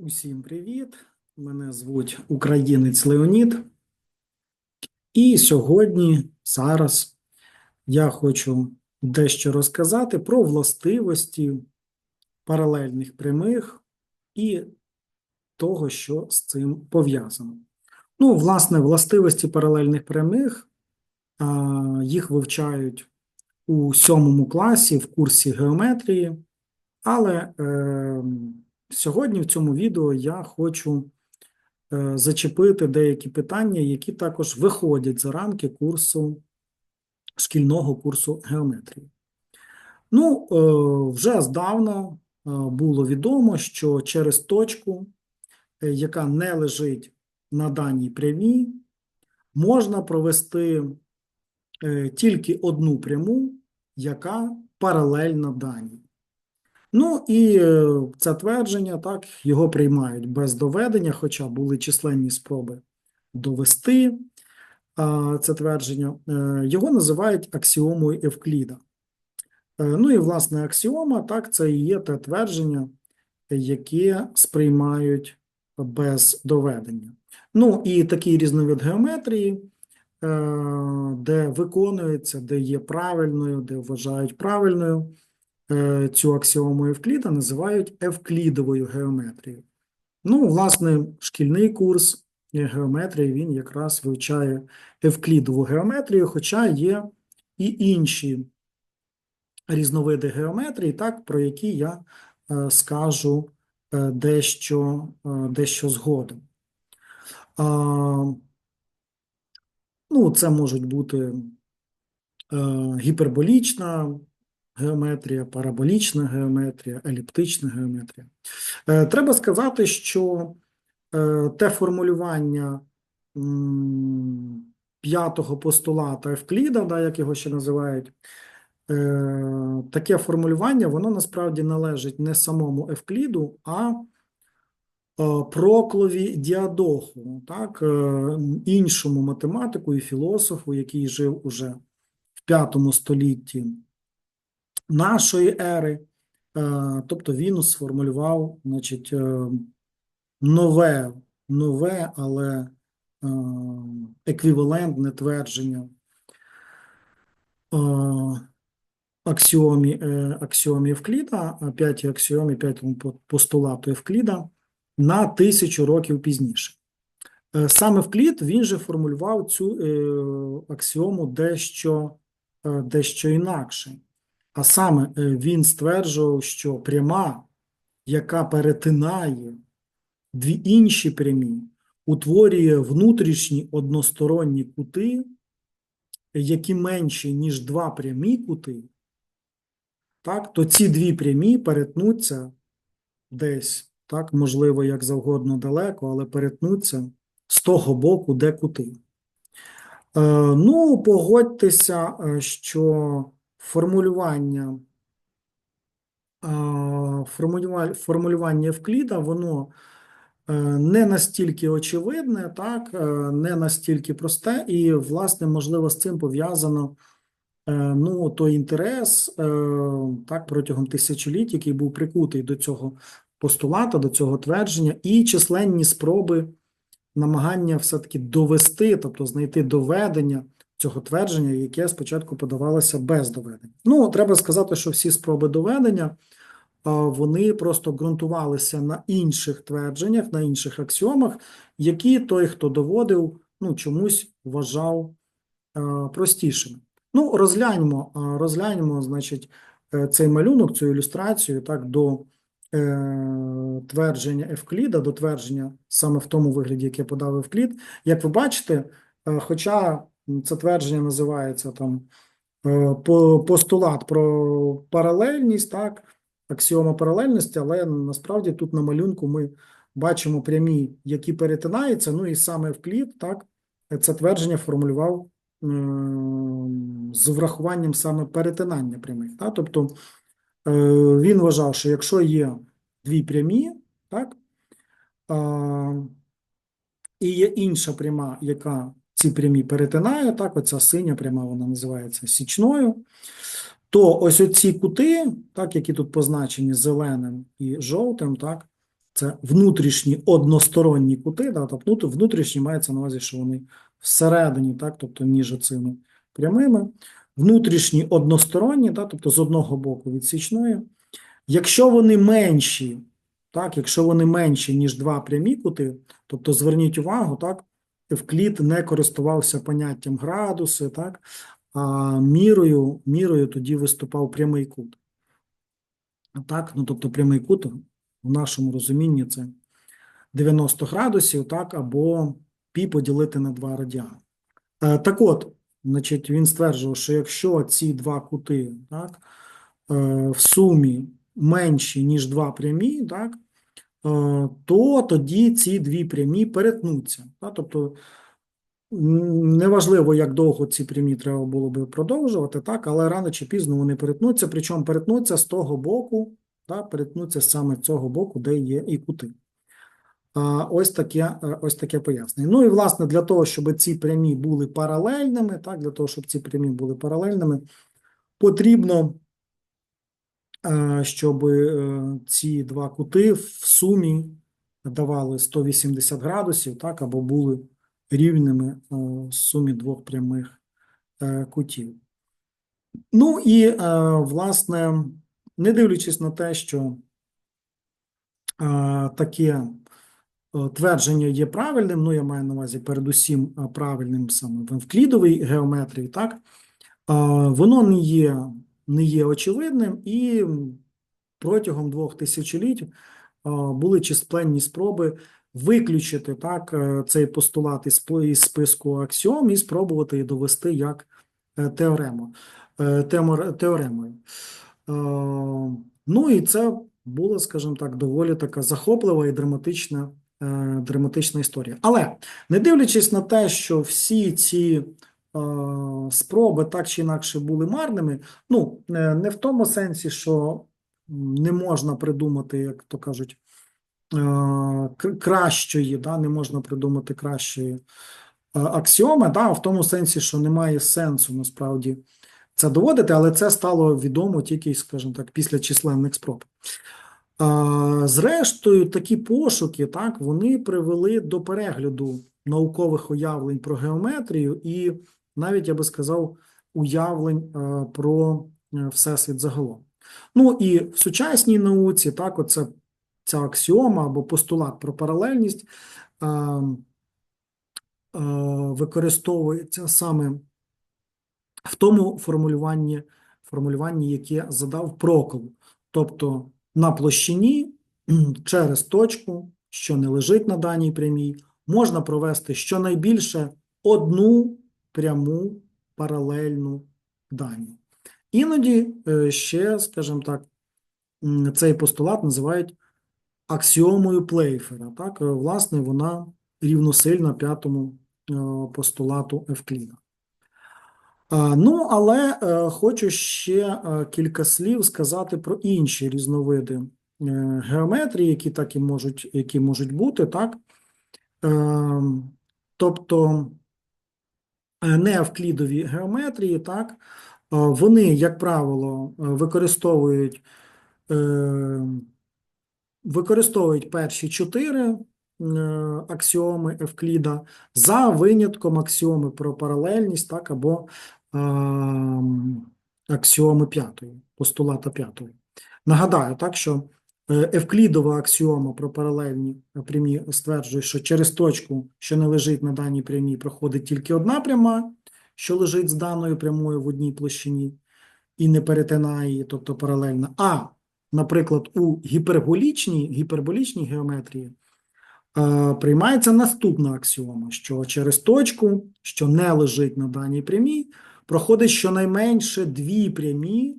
Усім привіт! Мене звуть Українець Леонід. І сьогодні, зараз, я хочу дещо розказати про властивості паралельних прямих і того, що з цим пов'язано. Ну, власне, властивості паралельних прямих, їх вивчають у сьомому класі в курсі геометрії, але е, Сьогодні в цьому відео я хочу е, зачепити деякі питання, які також виходять за рамки курсу шкільного курсу геометрії. Ну, е, вже здавна е, було відомо, що через точку, яка не лежить на даній прямій, можна провести тільки одну пряму, яка паралельна даній. Ну і е, це твердження, так, його приймають без доведення, хоча були численні спроби довести це твердження. Е, Його називають аксіомою Евкліда. Е, Ну і власне аксіома, так, це і є те твердження, яке сприймають без доведення. Ну і такий різновид геометрії, де виконується, де є правильною, де вважають правильною. Е, цю аксіому Евкліда називають евклідовою геометрією. Ну, власне, шкільний курс геометрії він якраз вивчає евклідову геометрію, хоча є і інші різновиди геометрії, так, про які я е, скажу е, дещо, е, дещо згодом. Ну, це можуть бути е, гіперболічна геометрія, параболічна геометрія, еліптична геометрія. Е, Треба сказати, що е, те формулювання п'ятого постулата Евкліда, да, як його ще називають, е, таке формулювання, воно насправді належить не самому Евкліду, а Проклові Діадоху, так, іншому математику і філософу, який жив уже в п'ятому столітті нашої ери, е, тобто він сформулював, значить, е, нове, нове, але е, еквівалентне твердження аксіомі, аксіомі Евкліда, п'ятій аксіомі, п'ятому постулату Евкліда на тисячу років пізніше. Саме Евклід, він же формулював цю аксіому дещо, дещо інакше. А саме він стверджував, що пряма, яка перетинає дві інші прямі, утворює внутрішні односторонні кути, які менші, ніж два прямі кути, так, то ці дві прямі перетнуться десь, так, можливо, як завгодно далеко, але перетнуться з того боку, де кути. Е, ну, погодьтеся, що формулювання формулювання Евкліда, воно е, не настільки очевидне, так, е, не настільки просте, і, власне, можливо, з цим пов'язано е, ну, той інтерес так, протягом тисячоліть, який був прикутий до цього постулата, до цього твердження, і численні спроби намагання все-таки довести, тобто знайти доведення цього твердження, яке спочатку подавалося без доведення. Ну, треба сказати, що всі спроби доведення вони просто ґрунтувалися на інших твердженнях, на інших аксіомах, які той, хто доводив, ну, чомусь вважав простішими. Ну, розгляньмо, розгляньмо, значить, е, цей малюнок, цю ілюстрацію так, до е, твердження Евкліда, до твердження саме в тому вигляді, яке подав Евклід. Як ви бачите, е, хоча це твердження називається там е, постулат про паралельність, так, аксіома паралельності, але насправді тут на малюнку ми бачимо прямі, які перетинаються. Ну і саме вклід, так, це твердження формулював з врахуванням саме перетинання прямих. Так? Тобто е, він вважав, що якщо є дві прямі, так, і є інша пряма, яка ці прямі перетинає, так, оця синя пряма, вона називається січною, то ось оці кути, так, які тут позначені зеленим і жовтим, так, це внутрішні односторонні кути, да, тобто внут- внутрішні мається на увазі, що вони всередині, так, тобто між цими прямими. Внутрішні односторонні, да, тобто з одного боку відсічної. Якщо вони менші, так, якщо вони менші, ніж два прямі кути, тобто зверніть увагу, так, Евклід не користувався поняттям градуси, так, а мірою, мірою тоді виступав прямий кут. Так, ну тобто прямий кут в нашому розумінні це 90 градусів, так, або пі поділити на 2 радіани. Е, Так от, значить, він стверджував, що якщо ці два кути, так, е, в сумі менші, ніж два прямі, так, то тоді ці дві прямі перетнуться. Тобто, неважливо, як довго ці прямі треба було би продовжувати, так, але рано чи пізно вони перетнуться, причому перетнуться з того боку, так, перетнуться саме з цього боку, де є і кути. Ось таке, е, ось таке пояснення. Ну і власне для того, щоб ці прямі були паралельними, так, для того, щоб ці прямі були паралельними, потрібно, е, щоб е, ці два кути в сумі давали 180 градусів, так, або були рівними е, в сумі двох прямих е, кутів. Ну і, власне, не дивлячись на те, що таке твердження є правильним, ну я маю на увазі передусім правильним саме в евклідовій геометрії, так, воно не є, не є очевидним, і протягом двох тисячоліть були численні спроби виключити так, е, цей постулат із списку аксіом і спробувати довести як е, теорему, е, теоремою. Ну і це була, скажімо так, доволі така захоплива і драматична, драматична історія. Але не дивлячись на те, що всі ці спроби так чи інакше були марними, ну не в тому сенсі, що не можна придумати, як то кажуть, кращої, да, не можна придумати кращої аксіоми, да, в тому сенсі, що немає сенсу насправді це доводити, але це стало відомо тільки, скажімо так, після численних спроб. Зрештою, такі пошуки, так, вони привели до перегляду наукових уявлень про геометрію і навіть, я би сказав, уявлень е, про е, Всесвіт загалом. Ну і в сучасній науці, так, оце ця аксіома або постулат про паралельність е, використовується саме в тому формулюванні, формулюванні, яке задав Прокол, тобто на площині через точку, що не лежить на даній прямій, можна провести щонайбільше одну пряму паралельну даній. Іноді е, ще, скажімо так, цей постулат називають аксіомою Плейфера. Так, Е, власне, вона рівносильна п'ятому е, постулату Евкліда. Ну, але хочу ще кілька слів сказати про інші різновиди геометрії, які так і можуть, які можуть бути, так? Е, тобто е, не евклідові геометрії, так? Е, Вони, як правило, е, використовують використовують перші чотири аксіоми Евкліда за винятком аксіоми про паралельність, так, або аксіоми п'ятої, постулата п'ятої. Нагадаю, так, що Евклідова аксіома про паралельні прямі стверджує, що через точку, що не лежить на даній прямій, проходить тільки одна пряма, що лежить з даною прямою в одній площині і не перетинає її, тобто паралельна. А, наприклад, у гіперболічній, гіперболічній геометрії е, приймається наступна аксіома, що через точку, що не лежить на даній прямій, проходить щонайменше дві прямі,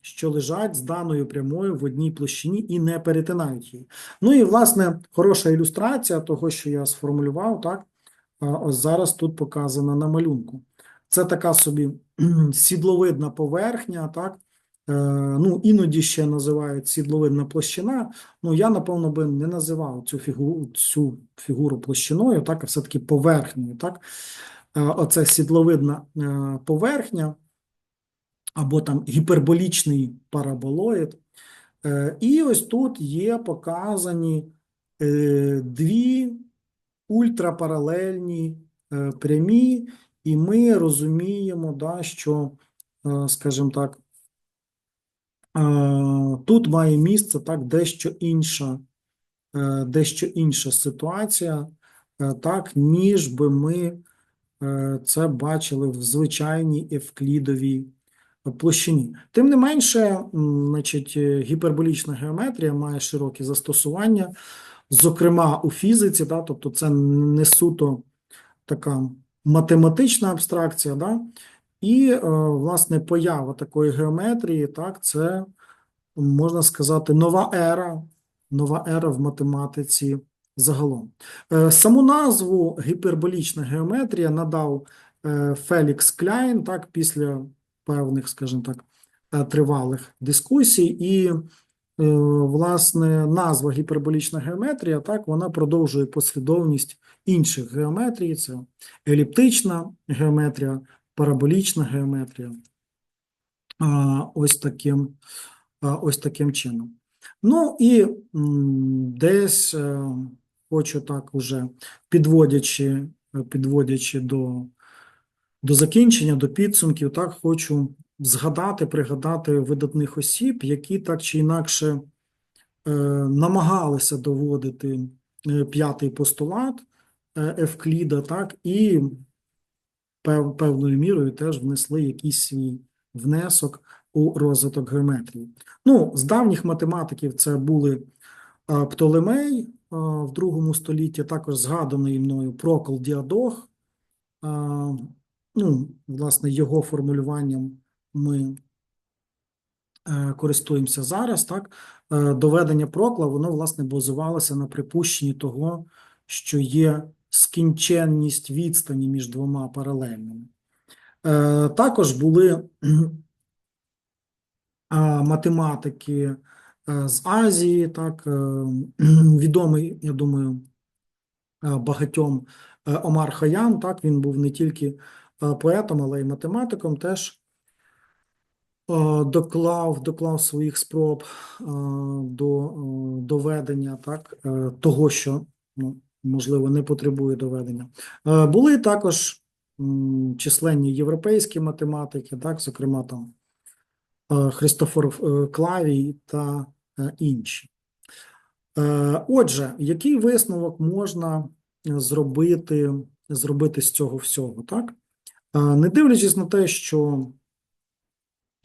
що лежать з даною прямою в одній площині і не перетинають її. Ну і, власне, хороша ілюстрація того, що я сформулював, так, ось зараз тут показана на малюнку. Це така собі сідловидна поверхня, так, Е, ну, іноді ще називають сідловидна площина. Ну, я, напевно, би не називав цю фігуру, цю фігуру площиною, так, а все-таки поверхнею, так. Е, Оце сідловидна е, поверхня, або там гіперболічний параболоїд. Е, І ось тут є показані е, дві ультрапаралельні е, прямі, і ми розуміємо, да, що, скажімо так, тут має місце так дещо інша, дещо інша ситуація, так, ніж би ми це бачили в звичайній евклідовій площині. Тим не менше, значить, е, гіперболічна геометрія має широкі застосування, зокрема у фізиці, да, тобто це не суто така математична абстракція, да, і, е, власне, поява такої геометрії, так, це, можна сказати, нова ера, нова ера в математиці загалом. Е, Саму назву гіперболічна геометрія надав Фелікс Кляйн, так, після певних, скажімо так, е, тривалих дискусій, і, е, власне, назва гіперболічна геометрія, так, вона продовжує послідовність інших геометрій, це еліптична геометрія, параболічна геометрія, ось таким, ось таким чином. Ну і десь е, хочу так уже підводячи, підводячи до, до закінчення, до підсумків, так хочу згадати, пригадати видатних осіб, які так чи інакше е, намагалися доводити е, п'ятий постулат е, Евкліда, так, і пев, певною мірою теж внесли якийсь свій внесок у розвиток геометрії. Ну, з давніх математиків це були е, Птолемей в другому столітті, також згаданий мною Прокол Діадох. Ну, власне, його формулюванням ми е, користуємося зараз, так? Е, Доведення Прокла, воно, власне, базувалося на припущенні того, що є скінченність відстані між двома паралельними. Е, Також були математики з Азії, так, відомий, я думаю, багатьом Омар Хаян, так, він був не тільки поетом, але й математиком, теж е, доклав, доклав своїх спроб е, до е, доведення так, е, того, що, ну, можливо, не потребує доведення. Е, Були також численні європейські математики, так, зокрема там е, Христофор е, Клавій та е, інші. Е, Отже, який висновок можна зробити, зробити з цього всього, так? Не дивлячись на те, що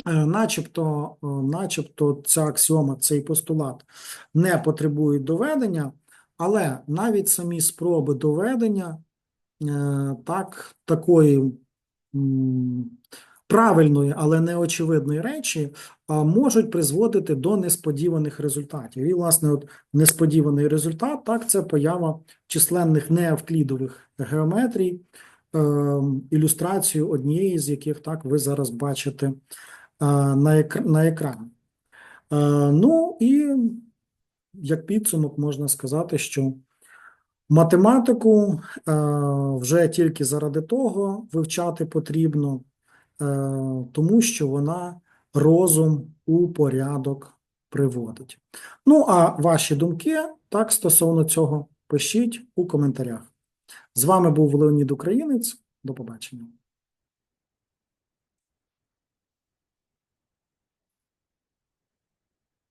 е, начебто, е, начебто ця аксіома, цей постулат не потребують доведення, але навіть самі спроби доведення е, так, такої правильної, але неочевидної речі можуть призводити до несподіваних результатів. І, власне, от несподіваний результат, так, це поява численних неевклідових геометрій, ілюстрацію однієї з яких так ви зараз бачите е, на, на екрані. Е, ну і як підсумок можна сказати, що математику е, вже тільки заради того вивчати потрібно, тому що вона розум у порядок приводить. Ну, а ваші думки так стосовно цього пишіть у коментарях. З вами був Леонід Українець. До побачення.